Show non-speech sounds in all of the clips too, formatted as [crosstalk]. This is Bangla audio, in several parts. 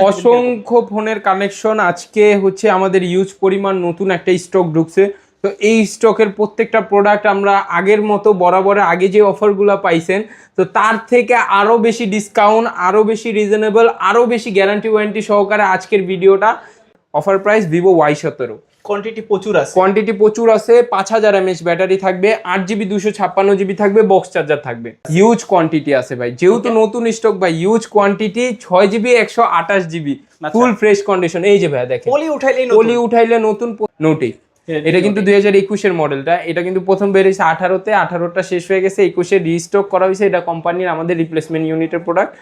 [laughs] অসংখ্য ফোনের কানেকশন আজকে হচ্ছে আমাদের ইউজ পরিমাণ নতুন একটা স্টক ঢুকছে। তো এই স্টকের প্রত্যেকটা প্রোডাক্ট আমরা আগের মতো বরাবর আগে যে অফারগুলো পাইছেন, তো তার থেকে আরও বেশি ডিসকাউন্ট আরও বেশি রিজনেবল আরও বেশি গ্যারান্টি ওয়ারেন্টি সহকারে আজকের ভিডিওটা অফার প্রাইস ভিভো ওয়াই সতেরো। কোয়ান্টিটি প্রচুর আছে। কোয়ান্টিটি প্রচুর আছে পাঁচ হাজার এমএচ ব্যাটারি থাকবে আট জিবি দুশো ছাপ্পান্ন জিবি থাকবে বক্স চার্জার থাকবে। হিউজ কোয়ান্টিটি আছে ভাই যেহেতু নতুন স্টক ভাই হিউজ কোয়ান্টিটি ছয় জিবি একশো আঠাশ জিবি। ফুল ফ্রেশ কন্ডিশন এই যে ভাই দেখেন। পলি উঠাইলেই পলি উঠাইলে নতুন নোটে এটা কিন্তু দুই হাজার একুশের মডেলটা এটা কিন্তু প্রথম বেরিয়েছে আঠারোতে আঠারোটা শেষ হয়ে গেছে একুশে রিস্টক করা হয়েছে। এটা কোম্পানির আমাদের রিপ্লেসমেন্ট ইউনিটের প্রোডাক্ট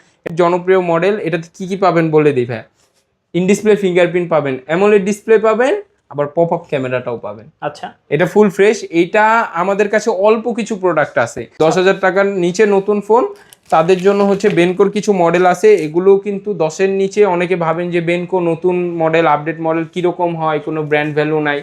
জনপ্রিয় মডেল এটাতে কি কি পাবেন বলে দিই ভাই ইন ডিসপ্লে ফিঙ্গারপ্রিন্ট পাবেন অ্যামোলেড ডিসপ্লে পাবেন আবার পপ আপ ক্যামেরাটাও পাবেন। আচ্ছা। এটা ফুল ফ্রেশ এটা আমাদের কাছে অল্প কিছু প্রোডাক্ট আছে। দশ হাজার টাকার নিচে নতুন ফোন তাদের জন্য হচ্ছে বেনকোর কিছু মডেল আছে এগুলো কিন্তু দশের নিচে অনেকে ভাবেন যে বেনকো নতুন মডেল আপডেট মডেল কীরকম হয় কোনো ব্র্যান্ড ভ্যালু নাই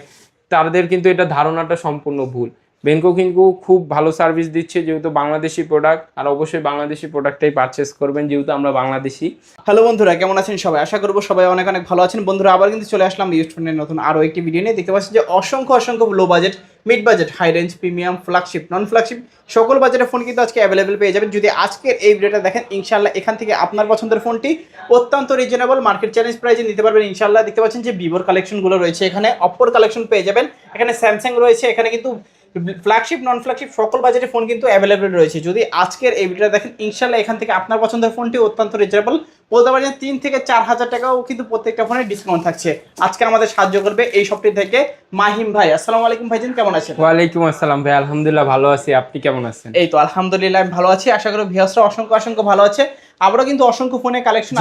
তাদের কিন্তু এটা ধারণাটা সম্পূর্ণ ভুল। বেনকো কিন্তু খুব ভালো সার্ভিস দিচ্ছে যেহেতু বাংলাদেশি প্রোডাক্ট আর অবশ্যই বাংলাদেশি প্রোডাক্টটাই পারচেস করবেন যেহেতু আমরা বাংলাদেশি। হ্যালো বন্ধুরা, কেমন আছেন সবাই? আশা করব সবাই অনেক অনেক ভালো আছেন। বন্ধুরা, আবার কিন্তু চলে আসলাম ইউজ ফোনের নতুন আরও একটি ভিডিও নিয়ে। দেখতে পাচ্ছি যে অসংখ্য অসংখ্য low budget mid budget high range premium flagship non flagship সকল বাজেটের ফোন কিন্তু আজকে অ্যাভেলেবেল পেয়ে যাবেন। যদি আজকের এই ভিডিওটা দেখেন ইনশাল্লাহ এখান থেকে আপনার পছন্দের ফোনটি অত্যন্ত রিজনেবল মার্কেট চ্যালেঞ্জ প্রাইজে নিতে পারবেন ইনশাল্লাহ দেখতে পাচ্ছেন যে ভিভোর কালেকশনগুলো রয়েছে এখানে। অপর কালেকশন পেয়ে যাবেন। এখানে স্যামসাং রয়েছে। এখানে কিন্তু ফ্ল্যাগশিপ নন ফ্ল্যাগশিপ সকল বাজেটের ফোন কিন্তু অ্যাভেলেবেল রয়েছে। যদি আজকের এই ভিডিওটা দেখেন ইনশাল্লাহ এখান থেকে আপনার পছন্দের ফোনটি অত্যন্ত রিজনেবল বলতে পারেন তিন থেকে চার হাজার টাকাও কিন্তু প্রত্যেকটা ফোনে ডিসকাউন্ট থাকছে। আজকে আমাদের সাহায্য করবে এই সবটি থেকে মাহিম ভাই। আসসালামু আলাইকুম ভাইজান কেমন আছেন? ওয়ালাইকুম আসসালাম ভাই আলহামদুলিল্লাহ ভালো আছি। আপনি কেমন আছেন? এই তো আলহামদুলিল্লাহ আমি ভালো আছি। আশা করি ভিয়াসরা অসংখ্য অসংখ্য ভালো আছে। আবারও কিন্তু অসংখ্য ফোনে কালেকশন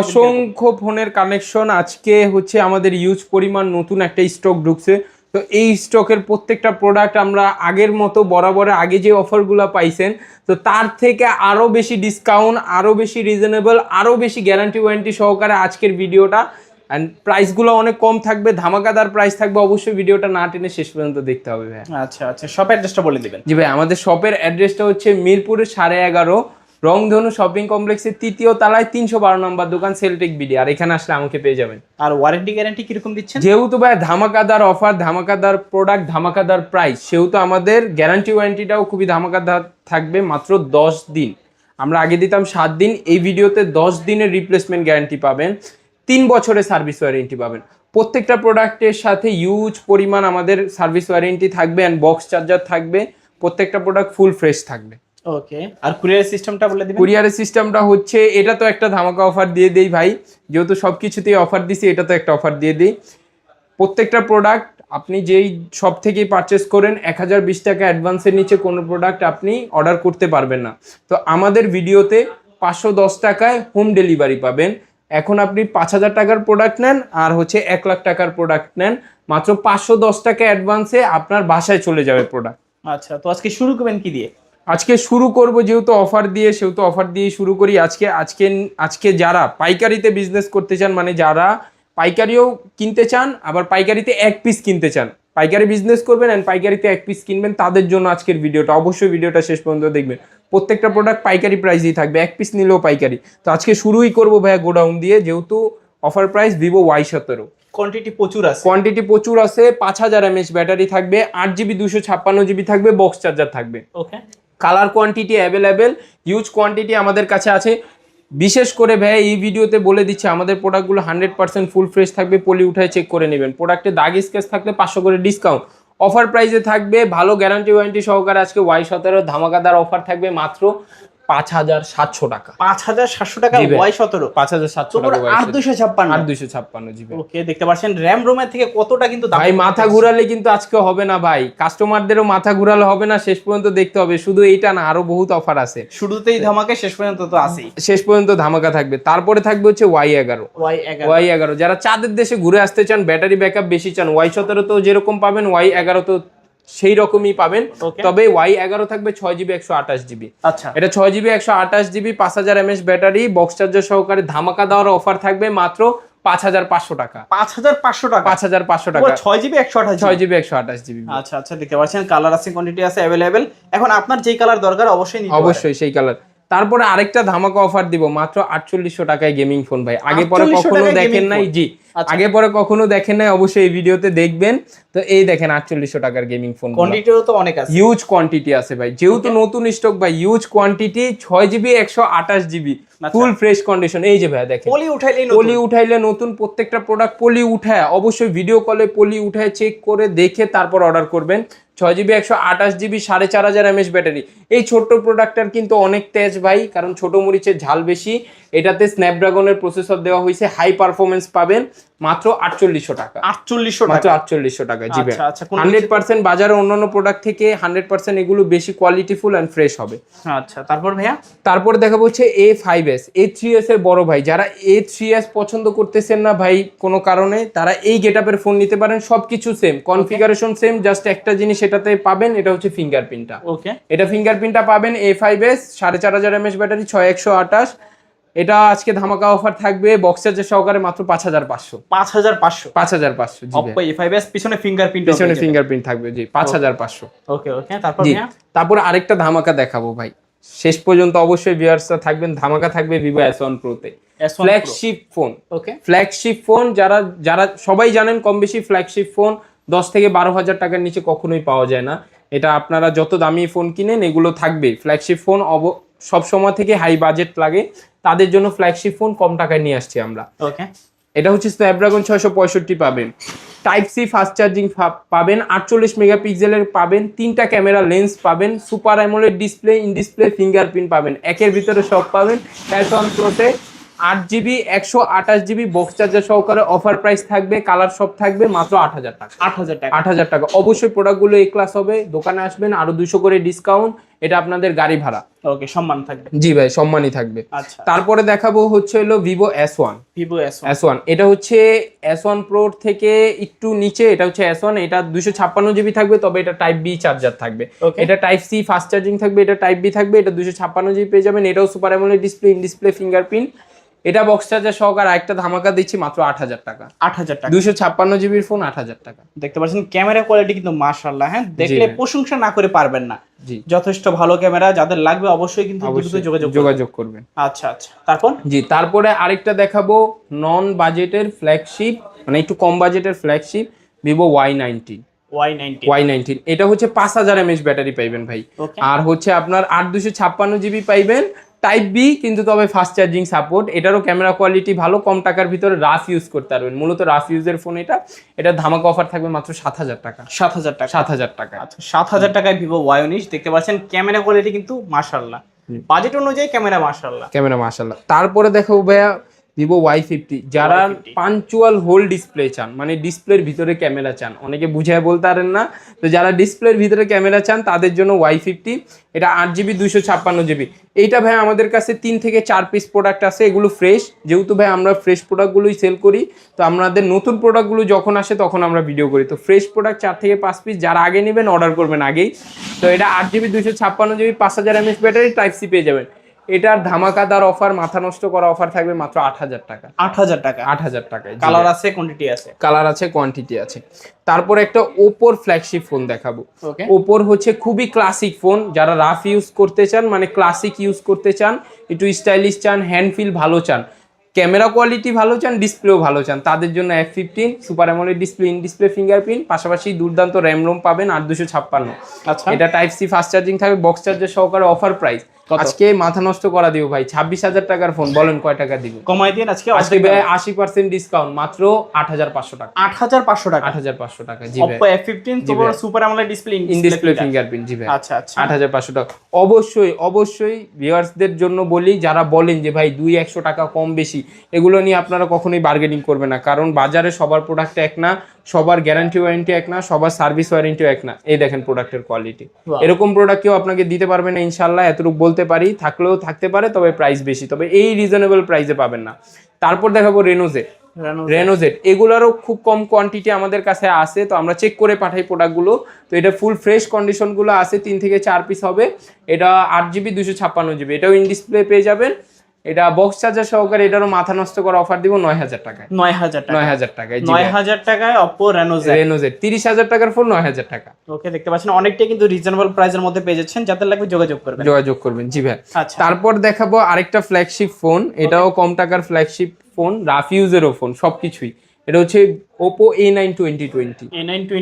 অসংখ্য ফোনের কানেকশন আজকে হচ্ছে আমাদের ইউজ পরিমাণ নতুন একটা স্টক ঢুকছে। তো এই স্টকের প্রত্যেকটা প্রোডাক্ট আমরা আগের মতো বরাবর আগে যে অফারগুলো পাইছেন তো তার থেকে আরও বেশি ডিসকাউন্ট আরও বেশি রিজনেবল আরও বেশি গ্যারান্টি ওয়ারেন্টি সহকারে আজকের ভিডিওটা অ্যান্ড প্রাইসগুলো অনেক কম থাকবে ধামাকাদার প্রাইস থাকবে অবশ্যই ভিডিওটা না টেনে শেষ পর্যন্ত দেখতে হবে ভাই আচ্ছা আচ্ছা সব অ্যাড্রেসটা বলে দিবেন। জি ভাই আমাদের শপের অ্যাড্রেসটা হচ্ছে মিরপুরের সাড়ে এগারো রংধনু শপিং কমপ্লেক্সের তৃতীয় তলায় তিনশো বারো নম্বর দোকান সেলটেক বিডি আর এখানে আসলে আমাকে পেয়ে যাবেন। আর ওয়ারেন্টি গ্যারান্টি কীরকম দিচ্ছেন? যেহেতু ভাই ধামাকাদার অফার ধামাকাদার প্রোডাক্ট ধামাকাদার প্রাইস সেহেতু আমাদের গ্যারান্টি ওয়ারেন্টিটাও খুবই ধামাকাদার থাকবে মাত্র দশ দিন। আমরা আগে দিতাম সাত দিন এই ভিডিওতে দশ দিনের রিপ্লেসমেন্ট গ্যারান্টি পাবেন। তিন বছরের সার্ভিস ওয়ারেন্টি পাবেন। প্রত্যেকটা প্রোডাক্টের সাথে ইউজ পরিমাণ আমাদের সার্ভিস ওয়ারেন্টি থাকবে অ্যান্ড বক্স চার্জার থাকবে। প্রত্যেকটা প্রোডাক্ট ফুল ফ্রেশ থাকবে। ওকে। আর কুরিয়ার সিস্টেমটা বলে দিবেন? কুরিয়ারের সিস্টেমটা হচ্ছে এটা তো একটা ধামাকা অফার দিয়ে দেই ভাই। যেহেতু সব কিছুতেই অফার দিছি এটা তো একটা অফার দিয়ে দিই। প্রত্যেকটা প্রোডাক্ট আপনি যেই সব থেকেই পারচেস করেন এক হাজার বিশ টাকা অ্যাডভান্সের নিচে কোনো প্রোডাক্ট আপনি অর্ডার করতে পারবেন না। তো আমাদের ভিডিওতে পাঁচশো দশ টাকায় হোম ডেলিভারি পাবেন। এখন আপনি পাঁচ হাজার টাকার প্রোডাক্ট নেন আর হচ্ছে এক লাখ টাকার প্রোডাক্ট নেন। মাত্র পাঁচশো দশ টাকা অ্যাডভান্সে আপনার বাসায় চলে যাবে প্রোডাক্ট আচ্ছা তো আজকে শুরু করবেন কি দিয়ে? আজকে শুরু করব যেহেতু অফার দিয়ে সেহেতু অফার দিয়ে শুরু করি। আজকে আজকে আজকে যারা পাইকারিতে বিজনেস করতে চান মানে যারা পাইকারিও কিনতে চান আবার পাইকারিতে এক পিস কিনতে চান পাইকারি বিজনেস করবেন অ্যান্ড পাইকারিতে এক পিস কিনবেন তাদের জন্য আজকের ভিডিওটা অবশ্যই ভিডিওটা শেষ পর্যন্ত দেখবেন। প্রত্যেকটা প্রোডাক্ট পাইকারি প্রাইসেই থাকবে এক পিস নিলেও পাইকারি। তো আজকে শুরুই করব ভাইয়া গোডাউন দিয়ে যেহেতু অফার প্রাইস ভিভো ওয়াই সতেরো। কোয়ান্টিটি প্রচুর আছে। কোয়ান্টিটি প্রচুর আছে পাঁচ হাজার এমএচ ব্যাটারি থাকবে আট জিবি দুশো ছাপ্পান্ন জিবি থাকবে বক্স চার্জার থাকবে। Okay colour quantity available huge quantity আমাদের কাছে আছে। বিশেষ করে ভাই এই ভিডিওতে বলে দিচ্ছে, আমাদের প্রোডাক্টগুলো হান্ড্রেড পার্সেন্ট ফুল ফ্রেশ থাকবে, পলি উঠায় চেক করে নেবেন। প্রোডাক্টে দাগ স্কেচ থাকলে পাঁচশো করে ডিসকাউন্ট অফার প্রাইসে থাকবে, ভালো গ্যারান্টি ওয়ারেন্টি সহকারে আজকে ওয়াই সতেরো ধামাকাদার অফার থাকবে মাত্র পাঁচ হাজার সাতশো টাকা। পাঁচ হাজার সাতশো টাকা ওয়াই সতেরো। পাঁচ হাজার সাতশো টাকা আট দুশো ছাপ্পান্ন। আট দুশো ছাপ্পান্ন জিবি ওকে দেখতে পাচ্ছেন র্যাম রোমের থেকে কতটা কিন্তু ভাই মাথা ঘুরালে কিন্তু আজকে হবে না ভাই। কাস্টমারদেরও মাথা ঘুরালে হবে না শেষ পর্যন্ত দেখতে হবে। শুধু এইটা না আরও বহুত অফার আছে। শুরুতেই ধামাকে শেষ পর্যন্ত তো আছেই। শেষ পর্যন্ত ধামাকা থাকবে। তারপরে থাকবে হচ্ছে ওয়াই এগারো। ওয়াই এগারো। যারা চাঁদের দেশে ঘুরে আসতে চান ব্যাটারি ব্যাকআপ বেশি চান ওয়াই সতেরো তো যেরকম পাবেন ওয়াই এগারো তো সেই রকমই পাবেন। তবে ওয়াই এগারো থাকবে ছয় জিবি একশো আঠাশ জিবি আচ্ছা। এটা ছয় জিবি একশো আঠাশ জিবি পাঁচ হাজার এমএস ব্যাটারি বক্স চার্জার সহকারে ধামাকা দেওয়ার অফার থাকবে মাত্র পাঁচ হাজার পাঁচশো টাকা। পাঁচ হাজার পাঁচশো টাকা? পাঁচ হাজার পাঁচশো টাকা। ছয় জিবি একশো আঠাশ ছয় জিবি একশো আঠাশ জিবি আচ্ছা আচ্ছা দেখতে পাচ্ছেন। কালার আছে কোয়ান্টিটি আছে অ্যাভেলেবেল এখন আপনার যেই কালার দরকার অবশ্যই অবশ্যই সেই কালার তারপরে আরেকটা ধামাকা অফার দিব মাত্র আটচল্লিশশো টাকায় গেমিং ফোন ভাই। আগে পরে কখনো দেখেন নাই? জি। আচ্ছা। আগে পরে কখনো দেখেন নাই? অবশ্যই এই ভিডিওতে দেখবেন। তো এই দেখেন আটচল্লিশশো টাকার গেমিং ফোন কোয়ান্টিটিও তো অনেক আছে। হিউজ কোয়ান্টিটি আছে ভাই। যেহেতু নতুন স্টক ভাই হিউজ কোয়ান্টিটি ছয় জিবি একশো আঠাশ জিবি। ফুল ফ্রেশ কন্ডিশন এই যে ভাই দেখেন। পলি উঠাইলে পলি উঠাইলে নতুন প্রত্যেকটা প্রোডাক্ট পলি উঠায়। অবশ্যই ভিডিও কলে পলি উঠায় চেক করে দেখে তারপর অর্ডার করবেন। ছয় জিবি একশো আঠাশ জিবি সাড়ে চার হাজার এমএস ব্যাটারি। এই ছোট্ট প্রোডাক্টটার কিন্তু অনেক তেজ ভাই, কারণ ছোট মরিচের ঝাল বেশি। এটাতে স্ন্যাপড্রাগনের প্রসেসর দেওয়া হয়েছে হাই পারফরমেন্স পাবেন মাত্র আটচল্লিশশো টাকা। আটচল্লিশশো মাত্র আটচল্লিশশো টাকা জি আচ্ছা, আচ্ছা, হান্ড্রেড পার্সেন্ট বাজারে অন্যান্য প্রোডাক্ট থেকে হান্ড্রেড পার্সেন্ট এগুলো বেশি কোয়ালিটিফুল অ্যান্ড ফ্রেশ হবে। আচ্ছা তারপর ভাইয়া? তারপর দেখাবো হচ্ছে A five S A three S এর বড় ভাই। যারা এ থ্রি এস পছন্দ করতেছেন না ভাই কোনো কারণে তারা এই গেট আপের ফোন নিতে পারেন সবকিছু সেম কনফিগারেশন সেম জাস্ট একটা জিনিস এটাতে পাবেন এটা হচ্ছে ফিঙ্গারপ্রিন্টটা ওকে এটা ফিঙ্গারপ্রিন্টটা পাবেন এ ফাইভ এস সাড়ে চার হাজার এমএস ব্যাটারি ছয় একশো আঠাশ। এটা আজকে ধামাকা অফার থাকবে বক্স যে সহকারে মাত্র পাঁচ হাজার পাঁচশো। পাঁচ হাজার পাঁচশো। পাঁচ হাজার পাঁচশো। অপ্পো এ ফাইভ এস পিছনে ফিঙ্গারপ্রিন্ট পিছনে ফিঙ্গারপ্রিন্ট থাকবে জি পাঁচ হাজার পাঁচশো। ওকে ওকে তারপর তারপর আরেকটা ধামাকা দেখাবো ভাই। শেষ পর্যন্ত অবশ্যই ভিউয়ার্সরা থাকবেন ধামাকা থাকবে ভিভো এস ওয়ান প্রোতে S1 Pro। Flagship phone okay flagship phone যারা যারা সবাই জানেন কম বেশি ফ্ল্যাগশিপ ফোন দশ থেকে বারো হাজার টাকার নিচে কখনোই পাওয়া যায় না। এটা আপনারা যত দামি ফোন কিনেন এগুলো থাকবে ফ্ল্যাগশিপ ফোন অব সব সময় থেকে হাই বাজেট লাগে। তাদের জন্য ফ্ল্যাগশিপ ফোন কম টাকায় নিয়ে আসছি আমরা। ওকে এটা হচ্ছে স্ন্যাপড্রাগন ছয়শো পঁয়ষট্টি পাবেন। টাইপ সি ফাস্ট চার্জিং পাবেন আটচল্লিশ মেগাপিক্সেলের পাবেন তিনটা ক্যামেরা লেন্স পাবেন super AMOLED display in display fingerprint পাবেন। একের ভিতরে সব পাবেন। অন প্রোতে আট জিবি একশো আঠাশ জিবি বক্স চার্জার সহকারে অফার প্রাইস থাকবে কালার সব থাকবে মাত্র আট হাজার টাকা। আট হাজার টাকা। আট হাজার টাকা। অবশ্যই প্রোডাক্টগুলো এ ক্লাস হবে দোকানে আসবেন আরও দুশো করে ডিসকাউন্ট এটা আপনাদের গাড়ি ভাড়া। ওকে সম্মান থাকবে। জি ভাই সম্মানই থাকবে। আচ্ছা। তারপরে দেখাবো হচ্ছে হলো Vivo S one Vivo S one এটা হচ্ছে এস ওয়ান প্রোর থেকে একটু নিচে এটা হচ্ছে এস ওয়ান এটা দুশো ছাপ্পান্ন জিবি থাকবে তবে এটা টাইপ বি চার্জার থাকবে. এটা টাইপ সি ফাস্ট চার্জিং থাকবে এটা টাইপ বি থাকবে এটা দুশো ছাপ্পান্ন জিবি পেয়ে যাবেন এটাও super AMOLED display in display fingerprint এটা বক্স চার্জার সহকার একটা ধামাকা দিচ্ছি মাত্র আট হাজার টাকা। আট হাজার টাকা। দুশো ছাপ্পান্ন জিবির ফোন আট হাজার টাকা। দেখতে পাচ্ছেন ক্যামেরা কোয়ালিটি কিন্তু মাশাআল্লাহ হ্যাঁ? দেখলে প্রশংসা না করে পারবেন না। জি। যথেষ্ট ভালো ক্যামেরা যাদের লাগবে অবশ্যই কিন্তু যোগাযোগ করবেন। যোগাযোগ করবেন। আচ্ছা আচ্ছা। তারপর? জি তারপরে আরেকটা দেখাবো নন বাজেটের ফ্ল্যাগশিপ মানে একটু কম বাজেটের flagship Vivo Y nineteen Y ninety Y nineteen এটা হচ্ছে পাঁচ হাজার এমএচ ব্যাটারি পাইবেন ভাই। আর হচ্ছে আপনার আট দুশো ছাপ্পান্ন জিবি পাইবেন টাইপ বি কিন্তু তবে ফাস্ট চার্জিং সাপোর্ট এটারও ক্যামেরা কোয়ালিটি ভালো কম টাকার ভিতরে রাফ ইউজ করতে পারবেন। মূলত রাফ ইউজের ফোন এটা। এটা ধামাকা অফার থাকবে মাত্র সাত হাজার টাকা। সাত হাজার টাকা। সাত হাজার টাকা। আচ্ছা সাত হাজার টাকায় ভিভো ওয়াই উনিশ দেখতে পাচ্ছেন ক্যামেরা কোয়ালিটি কিন্তু মার্শাল্লাহ বাজেট অনুযায়ী ক্যামেরা মার্শাল্লাহ ক্যামেরা মার্শাল্লাহ তারপরে দেখো ভাইয়া ভিভো ওয়াই ফিফটি যারা Y50 পাঞ্চুয়াল হোল ডিসপ্লে চান মানে ডিসপ্লের ভিতরে ক্যামেরা চান অনেকে বুঝায় বলতে পারেন না। তো যারা ডিসপ্লের ভিতরে ক্যামেরা চান তাদের জন্য ওয়াই ফিফটি এটা আট জিবি দুইশো ছাপ্পান্ন জিবি এইটা ভাই আমাদের কাছে তিন থেকে চার পিস প্রোডাক্ট আছে এগুলো ফ্রেশ যেহেতু ভাই আমরা ফ্রেশ প্রোডাক্টগুলোই সেল করি তো আমাদের নতুন প্রোডাক্টগুলো যখন আসে তখন আমরা ভিডিও করি। তো ফ্রেশ প্রোডাক্ট চার থেকে পাঁচ পিস যারা আগে নেবেন অর্ডার করবেন আগেই। তো এটা আট জিবি দুশো ছাপ্পান্ন জিবি পাঁচ হাজার এমএস ব্যাটারি টাইপ সি পেয়ে যাবেন। এটার ধামাকাদার অফার মাথা নষ্ট করা অফার থাকবে মাত্র আট হাজার টাকা। আট হাজার টাকা। আট হাজার টাকায় কালার আছে কোয়ান্টিটি আছে। কালার আছে কোয়ান্টিটি আছে। তারপর একটা ওপোর ফ্ল্যাগশিপ ফোন দেখাবো। ওপোর হচ্ছে খুবই ক্লাসিক ফোন যারা রাফ ইউজ করতে চান মানে ক্লাসিক ইউজ করতে চান একটু স্টাইলিশ চান হ্যান্ড ফিল ভালো চান ক্যামেরা কোয়ালিটি ভালো চান ডিসপ্লেও ভালো চান তাদের জন্য F fifteen super AMOLED display in display fingerprint পাশাপাশি দুর্দান্ত র্যাম রোম পাবেন আট দুশো ছাপ্পান্ন। আচ্ছা। এটা টাইপ সি ফাস্ট চার্জিং থাকবে বক্স চার্জার সহকারে অফার প্রাইস? আজকে মাথা নষ্ট করা দিব ভাই ছাব্বিশ হাজার টাকার ফোন বলেন কয় টাকা দিব? কমাই দিন আজকে আজকে আশি পার্সেন্ট ডিসকাউন্ট মাত্র আট হাজার পাঁচশো টাকা। আট হাজার পাঁচশো টাকা? আট হাজার পাঁচশো টাকা জি ভাই। F fifteen super AMOLED display in display fingerprint জি ভাই। আচ্ছা আচ্ছা। আট হাজার পাঁচশো টাকা। অবশ্যই অবশ্যই ভিউয়ার্সদের জন্য বলি যারা বলেন যে ভাই দুই একশো টাকা কম বেশি এগুলো নিয়ে আপনারা কখনোই বার্গেনিং করবে না। কারণ বাজারে সবার প্রোডাক্ট এক না সবার গ্যারান্টি ওয়ারেন্টি এক না সবার সার্ভিস ওয়ারেন্টিও এক না। এই দেখেন প্রোডাক্টের কোয়ালিটি এরকম প্রোডাক্ট কেউ আপনাকে দিতে পারবে না ইনশাল্লাহ এতটুকু বলতে পারি থাকলেও থাকতে পারে তবে প্রাইস বেশি। তবে এই রিজনেবল প্রাইসে পাবেন না। তারপর দেখাবো রেনোজে রেনোজেট এগুলারও খুব কম কোয়ান্টিটি আমাদের কাছে আছে তো আমরা চেক করে পাঠাই প্রোডাক্টগুলো তো এটা ফুল ফ্রেশ কন্ডিশনগুলো আছে তিন থেকে চার পিস হবে। এটা আট জিবি দুশো ছাপ্পান্ন জিবি এটাও ইন ডিসপ্লে পেয়ে যাবেন। এটা বক্স চার্জার সহকারে এটারও মাথা নষ্ট করা অফার দিব নয় হাজার টাকায়। নয় হাজার টাকা। নয় হাজার টাকায় নয় হাজার টাকায় অপো রেনো জেড রেনোজেড তিরিশ হাজার টাকার ফোন নয় হাজার টাকা। ওকে দেখতে পাচ্ছেন অনেকটাই কিন্তু রিজনেবল প্রাইসের মধ্যে পেয়ে যাচ্ছেন। যাদের লাগবে যোগাযোগ করবেন। যোগাযোগ করবেন জি ভাই। আচ্ছা। তারপর দেখাবো আরেকটা ফ্ল্যাগশিপ ফোন এটাও কম টাকার ফ্ল্যাগশিপ ফোন রাফিউজেরও ফোন সবকিছুই। এটা হচ্ছে Oppo A nine twenty twenty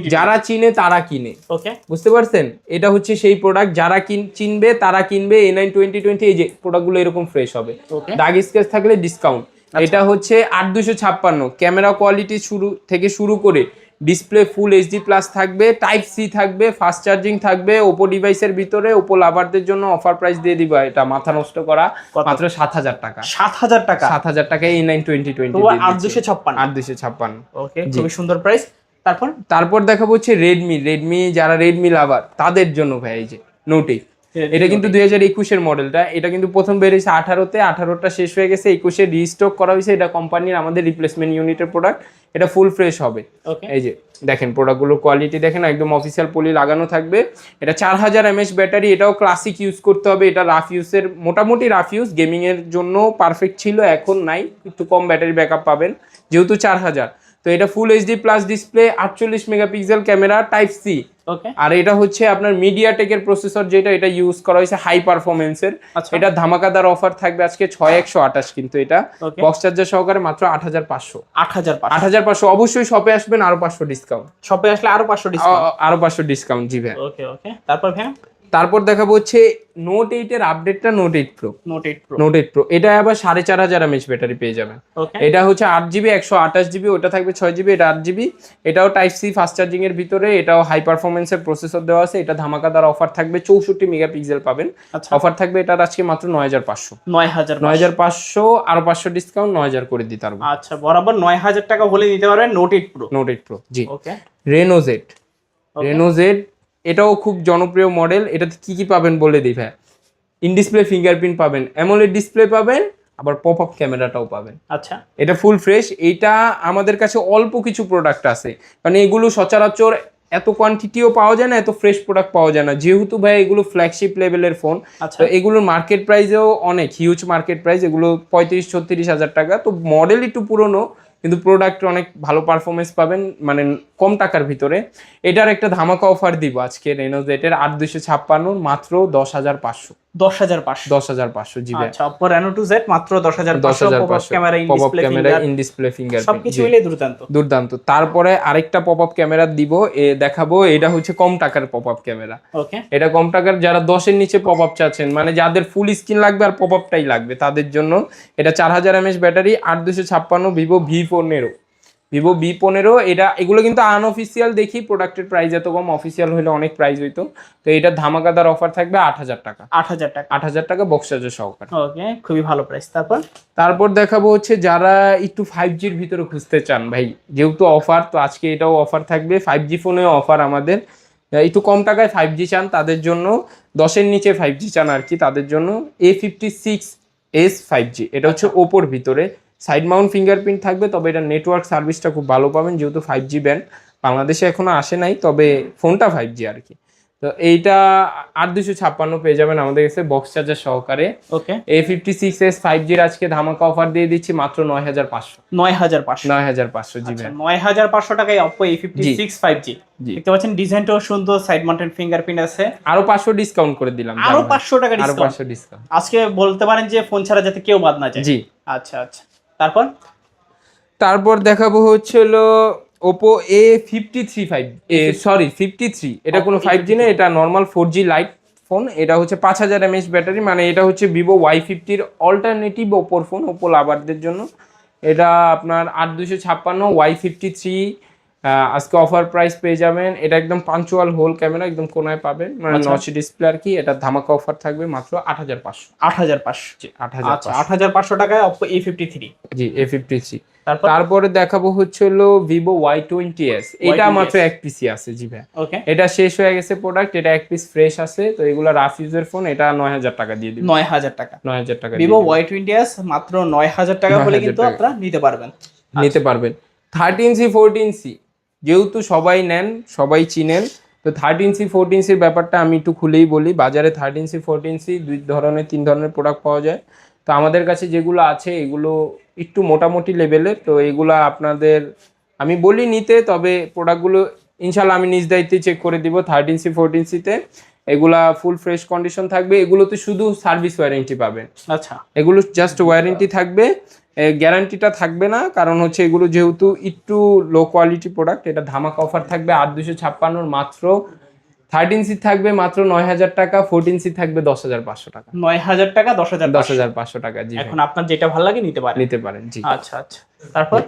যারা চিনে তারা কিনে। ওকে বুঝতে পারছেন? এটা হচ্ছে সেই প্রোডাক্ট যারা কিন- চিনবে তারা কিনবে এ নাইন টোয়েন্টি টোয়েন্টি এই যে প্রোডাক্টগুলো এরকম ফ্রেশ হবে। দাগ স্কেচ থাকলে ডিসকাউন্ট এটা হচ্ছে আট দুশো ছাপ্পান্ন। ক্যামেরা কোয়ালিটি শুরু থেকে শুরু করে ডিসপ্লে ফুল এইচডি প্লাস থাকবে টাইপ সি থাকবে ফাস্ট চার্জিং থাকবে ওপো ডিভাইসের ভিতরে ওপো লাভারদের জন্য অফার প্রাইস দিয়ে দিবা এটা মাথা নষ্ট করা? মাত্র সাত হাজার টাকা। সাত হাজার টাকা? সাত হাজার টাকায় এই নাইন টোয়েন্টি টোয়েন্টি আট দুশো ছাপ্পান্ন। আট দুশো ছাপ্পান্ন। ওকে খুবই সুন্দর প্রাইস তারপর? তারপর দেখাবো হচ্ছে রেডমি রেডমি যারা রেডমি লাভার তাদের জন্য ভাই এই যে নোট এইট এটা কিন্তু দুই হাজার একুশের মডেলটা। এটা কিন্তু প্রথম বেরিয়েছে আঠারোতে। আঠারোটা শেষ হয়ে গেছে একুশে রিস্টক করা হয়েছে। এটা কোম্পানির আমাদের রিপ্লেসমেন্ট ইউনিটের প্রোডাক্ট এটা ফুল ফ্রেশ হবে। এই যে দেখেন প্রোডাক্টগুলোর কোয়ালিটি দেখেন একদম অফিসিয়াল পলি লাগানো থাকবে। এটা চার হাজার এমএচ ব্যাটারি এটাও ক্লাসিক ইউজ করতে হবে। এটা রাফ ইউজের মোটামুটি রাফ ইউজ গেমিং এর জন্য পারফেক্ট ছিল এখন নাই। একটু কম ব্যাটারি ব্যাকআপ পাবেন। যেহেতু চার হাজার। তো এটা ফুল এইচডি প্লাস ডিসপ্লে আটচল্লিশ megapixel camera type C okay আর এটা হচ্ছে আপনার মিডিয়া মিডিয়াটেকের প্রসেসর যেটা এটা ইউজ করা হয়েছে হাই পারফরমেন্সের আচ্ছা। এটা ধামাকাদার অফার থাকবে আজকে ছয় একশো আঠাশ কিন্তু এটা। বক্স চার্জার সহকারে মাত্র আট হাজার পাঁচশো। আট হাজার আট হাজার পাঁচশো। অবশ্যই শপে আসবেন আরও পাঁচশো ডিসকাউন্ট শপে আসলে আরও পাঁচশো ডিসকাউন্ট আরও পাঁচশো ডিসকাউন্ট জি ভাই ওকে ওকে তারপর ভ্যান তারপর দেখাবো হচ্ছে নোট এইট এর আপডেটটা note eight pro note eight pro note eight pro এটা আবার সাড়ে চার হাজার এমএচ ব্যাটারি পেয়ে যাবেন। এটা হচ্ছে আট জিবি একশো আঠাশ জিবি ওটা থাকবে ছয় জিবি এটা আট জিবি এটাও টাইপ সি ফাস্ট চার্জিং এর ভিতরে এটাও হাই পারফরমেন্সের প্রসেসর দেওয়া আছে। এটা ধামাকা ধামাকাদার অফার থাকবে চৌষট্টি মেগাপিক্সেল পাবেন। আচ্ছা। অফার থাকবে এটার আজকে মাত্র নয় হাজার পাঁচশো। নয় হাজার নয় হাজার পাঁচশো আরও পাঁচশো ডিসকাউন্ট নয় হাজার করে দিতে পারব। আচ্ছা বরাবর নয় হাজার টাকা হলে নিতে পারবেন note eight pro note eight pro জি। Okay Reno Z Reno Z এটাও খুব জনপ্রিয় মডেল এটাতে কি কি পাবেন বলে দিই ভাই? ইন ডিসপ্লে ফিঙ্গারপ্রিন্ট পাবেন অ্যামোলেড ডিসপ্লে পাবেন আবার পপ আপ ক্যামেরাটাও পাবেন। আচ্ছা। এটা ফুল ফ্রেশ এটা আমাদের কাছে অল্প কিছু প্রোডাক্ট আছে। কারণ এগুলো সচরাচর এত কোয়ান্টিটিও পাওয়া যায় না এত ফ্রেশ প্রোডাক্ট পাওয়া যায় না। যেহেতু ভাই এগুলো ফ্ল্যাগশিপ লেভেলের ফোন তো এগুলোর মার্কেট প্রাইসেও অনেক হিউজ মার্কেট প্রাইস এগুলো পঁয়ত্রিশ ছত্রিশ হাজার টাকা। তো মডেল একটু পুরনো কিন্তু প্রোডাক্ট অনেক ভালো পারফরমেন্স পাবেন মানে কম টাকার ভিতরে। এটার একটা ধামাকা অফার দিব আজকে রেনোজেটের আট দুশো ছাপ্পান্ন, মাত্র দশ হাজার পাঁচশো। দশ হাজার পাঁচশো। দশ হাজার পাঁচশো জিবি আচ্ছা অপো রেনো টু জেড মাত্র দশ হাজার দশ হাজার পপ পাঁচশো camera in display camera in display finger সবকিছু মিলে দুর্দান্ত। দুর্দান্ত। তারপরে আরেকটা পপ আপ ক্যামেরা দিব এ দেখাবো এটা হচ্ছে কম টাকার পপ আপ ক্যামেরা ওকে। এটা কম টাকার যারা দশের নিচে পপ আপ চাচ্ছেন মানে যাদের ফুল স্ক্রিন লাগবে আর পপ আপটাই লাগবে তাদের জন্য। এটা চার হাজার এমএস ব্যাটারি আট দুশো ছাপ্পান্ন ভিভো ভি পনেরো ভিভো বি পনেরো এটা এগুলো কিন্তু আনঅফিসিয়াল দেখি প্রোডাক্টের প্রাইস এত কম অফিসিয়াল হলে অনেক প্রাইস হইতো। তো এটা ধামাকাদার অফার থাকবে আট হাজার টাকা। আট হাজার টাকা। আট হাজার টাকা বক্স চার্জের সহকারে। ওকে খুবই ভালো প্রাইস তারপর? তারপর দেখাবো হচ্ছে যারা একটু ফাইভ জির ভিতরে খুঁজতে চান ভাই যেহেতু অফার তো আজকে এটাও অফার থাকবে। ফাইভ জি ফোনেও অফার আমাদের। একটু কম টাকায় ফাইভ জি চান তাদের জন্য দশের নিচে ফাইভ জি চান আর কি তাদের জন্য A fifty six S five G এটা হচ্ছে ওপোর ভিতরে। সাইড মাউন্ট ফিঙ্গারপ্রিন্ট থাকবে তবে এটা নেটওয়ার্ক সার্ভিসটা খুব ভালো পাবেন যেহেতু ফাইভ জি ব্যান্ড বাংলাদেশে এখনও আসে নাই তবে ফোনটা ফাইভ জি আর কি। তো এইটা আট দুশো ছাপ্পান্ন পেয়ে যাবেন আমাদের কাছে বক্স চার্জার সহকারে। Okay A fifty six S five জির আজকে ধামাকা অফার দিয়ে দিচ্ছি মাত্র নয় হাজার পাঁচশো। নয় হাজার পাঁচশো। নয় হাজার পাঁচশো জি আচ্ছা নয় হাজার পাঁচশো টাকায় Oppo A fifty six five G G. দেখতে পাচ্ছেন ডিজাইনটাও সুন্দর সাইড মাউন্টেন ফিঙ্গারপ্রিন্ট আছে। আরও পাঁচশো ডিসকাউন্ট করে দিলাম আরও পাঁচশো টাকা আরও পাঁচশো ডিসকাউন্ট আজকে বলতে পারেন যে ফোন ছাড়া যাতে কেউ বাদ না যায়। জি। আচ্ছা আচ্ছা। তারপর? তারপর দেখাবো হচ্ছিল Oppo A fifty three five A sorry fifty three এটা কোনো ফাইভ জি না এটা normal four G lite phone এটা হচ্ছে পাঁচ হাজার এমএস ব্যাটারি মানে এটা হচ্ছে ভিভো ওয়াই ফিফটির অল্টারনেটিভ ওপোর ফোন ওপো লাভারদের জন্য। এটা আপনার আট দুশো ছাপ্পান্ন ওয়াই ফিফটি থ্রি আজকে অফার প্রাইস পেয়ে যাবেন। এটা একদম পাঞ্চুয়াল হোল ক্যামেরা একদম কোনায় পাবেন। মানে আচ্ছা। নচ ডিসপ্লে আর কি এটা ধামাকা অফার থাকবে মাত্র আট হাজার পাঁচশো। আট হাজার পাঁচশো। আট হাজার আচ্ছা আট হাজার পাঁচশো টাকায় Oppo A fifty three G A fifty three তারপর? দেখাবো হচ্ছে হলো ভিভো ওয়াই টোয়েন্টি এস এটা মাত্র এক পিসি আছে জি ভাই। ওকে এটা শেষ হয়ে গেছে প্রোডাক্ট এটা এক পিস ফ্রেশ আছে। তো এগুলো রাফ ইউজের ফোন এটা নয় হাজার টাকা দিয়ে দিবে। নয় হাজার টাকা। নয় হাজার টাকা ভিভো ওয়াই টোয়েন্টি এস মাত্র নয় হাজার টাকা হলে কিন্তু আপনারা নিতে পারবেন। নিতে পারবেন। থার্টিন সি ফোরটিন সি যেহেতু সবাই নেন সবাই চিনেন তো থার্টিন সি ফোরটিন সির ব্যাপারটা আমি একটু খুলেই বলি। বাজারে থার্টিন সি ফোরটিন সি দুই ধরনের তিন ধরনের প্রোডাক্ট পাওয়া যায়। তো আমাদের কাছে যেগুলো আছে এগুলো একটু মোটামুটি লেভেলের তো এগুলো আপনাদের আমি বলি নিতে তবে প্রোডাক্টগুলো ইনশাল্লাহ আমি নিজ দায়িত্বে চেক করে দিব থার্টিন সি ফোরটিন সিতে এগুলা ফুল ফ্রেশ কন্ডিশন থাকবে। এগুলোতে শুধু সার্ভিস ওয়ারেন্টি পাবেন। আচ্ছা। এগুলো জাস্ট ওয়ারেন্টি থাকবে। গ্যারান্টিটা থাকবে না কারণ হচ্ছে এগুলো যেহেতু একটু লো কোয়ালিটি প্রোডাক্ট এটা ধামাকা অফার থাকবে আট দুশো ছাপ্পান্নর মাত্র। থার্টিন সি থাকবে মাত্র নয় হাজার টাকা ফোরটিন সি থাকবে দশ হাজার পাঁচশো টাকা। নয় হাজার টাকা দশ হাজার দশ হাজার পাঁচশো। টাকা জি এখন আপনার যেটা ভালো লাগে নিতে পারেন। নিতে পারেন জি। আচ্ছা আচ্ছা। তারপর?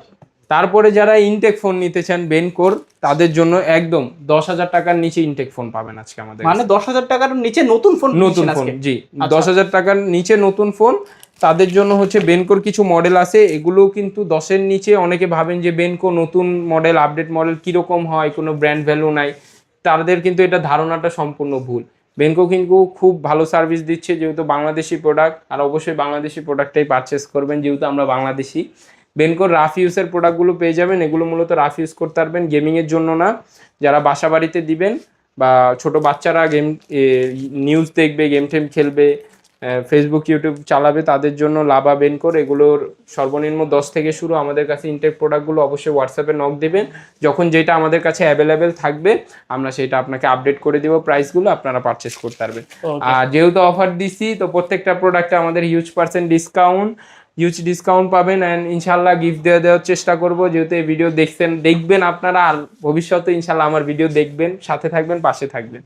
তারপরে যারা ইনটেক ফোন নিতে চান বেনকোর তাদের জন্য একদম দশ হাজার টাকার নিচে ইনটেক ফোন পাবেন আজকে আমাদের মানে দশ হাজার টাকার নিচে নতুন ফোন নতুন ফোন জি। দশ হাজার টাকার নিচে নতুন ফোন তাদের জন্য হচ্ছে বেনকোর কিছু মডেল আছে। এগুলো কিন্তু দশের নিচে। অনেকে ভাবেন যে বেনকো নতুন মডেল আপডেট মডেল কীরকম হয়, কোনো ব্র্যান্ড ভ্যালু নাই। তাদের কিন্তু এটা ধারণাটা সম্পূর্ণ ভুল। বেনকো কিন্তু খুব ভালো সার্ভিস দিচ্ছে যেহেতু বাংলাদেশি প্রোডাক্ট আর অবশ্যই বাংলাদেশি প্রোডাক্টটাই পারচেস করবেন যেহেতু আমরা বাংলাদেশি। বেনকোর রাফ ইউজের প্রোডাক্টগুলো পেয়ে যাবেন। এগুলো মূলত রাফ ইউজ করতে পারবেন গেমিংয়ের জন্য না। যারা বাসা বাড়িতে দিবেন বা ছোট বাচ্চারা গেম নিউজ দেখবে গেম টেম খেলবে ফেসবুক ইউটিউব চালাবে তাদের জন্য লাভা বেনকোর। এগুলোর সর্বনিম্ন দশ থেকে শুরু আমাদের কাছে ইনটেক প্রোডাক্টগুলো অবশ্যই হোয়াটসঅ্যাপে নক দেবেন। যখন যেটা আমাদের কাছে অ্যাভেলেবেল থাকবে আমরা সেটা আপনাকে আপডেট করে দেবো প্রাইসগুলো আপনারা পারচেস করতে পারবেন। আর যেহেতু অফার দিছি তো প্রত্যেকটা প্রোডাক্টে আমাদের huge percent discount huge discount পাবেন অ্যান্ড ইনশাল্লাহ গিফট দেওয়া দেওয়ার চেষ্টা করব। যেহেতু এই ভিডিও দেখছেন দেখবেন আপনারা আর ভবিষ্যতে ইনশাল্লাহ আমার ভিডিও দেখবেন সাথে থাকবেন পাশে থাকবেন।